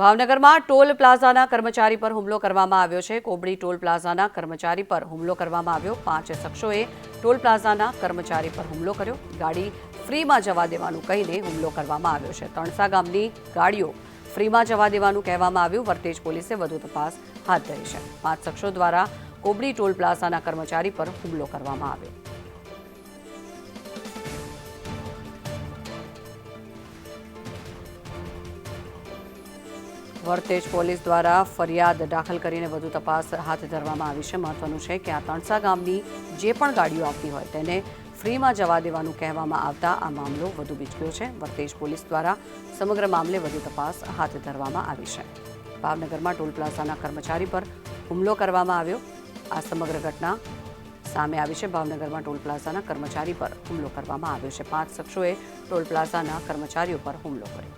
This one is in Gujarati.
ભાવનગરમાં ટોલ પ્લાઝાના કર્મચારી પર હુમલો કરવામાં આવ્યો છે. કોબડી ટોલ પ્લાઝાના કર્મચારી પર હુમલો કરવામાં આવ્યો. પાંચ શખ્સોએ ટોલ પ્લાઝાના કર્મચારી પર હુમલો કર્યો. ગાડી ફ્રીમાં જવા દેવાનું કહીને હુમલો કરવામાં આવ્યો છે. તણસા ગામની ગાડીઓ ફ્રીમાં જવા દેવાનું કહેવામાં આવ્યું. વર્તેજ પોલીસે વધુ તપાસ હાથ ધરી છે. પાંચ શખ્સો દ્વારા કોબડી ટોલ પ્લાઝાના કર્મચારી પર હુમલો કરવામાં આવ્યો. વર્તેજ પોલીસ દ્વારા ફરિયાદ દાખલ કરીને વધુ તપાસ હાથ ધરવામાં આવી છે. મહત્વનું છે કે આ તણસા ગામની જે પણ ગાડીઓ આવતી હોય તેને ફ્રીમાં જવા દેવાનું કહેવામાં આવતા આ મામલો વધુ બીચક્યો છે. વર્તેજ પોલીસ દ્વારા સમગ્ર મામલે વધુ તપાસ હાથ ધરવામાં આવી છે. ભાવનગરમાં ટોલ પ્લાઝાના કર્મચારી પર હુમલો કરવામાં આવ્યો. આ સમગ્ર ઘટના સામે આવી છે. ભાવનગરમાં ટોલ પ્લાઝાના કર્મચારી પર હુમલો કરવામાં આવ્યો છે. પાંચ શખ્સોએ ટોલ પ્લાઝાના કર્મચારીઓ પર હુમલો કર્યો.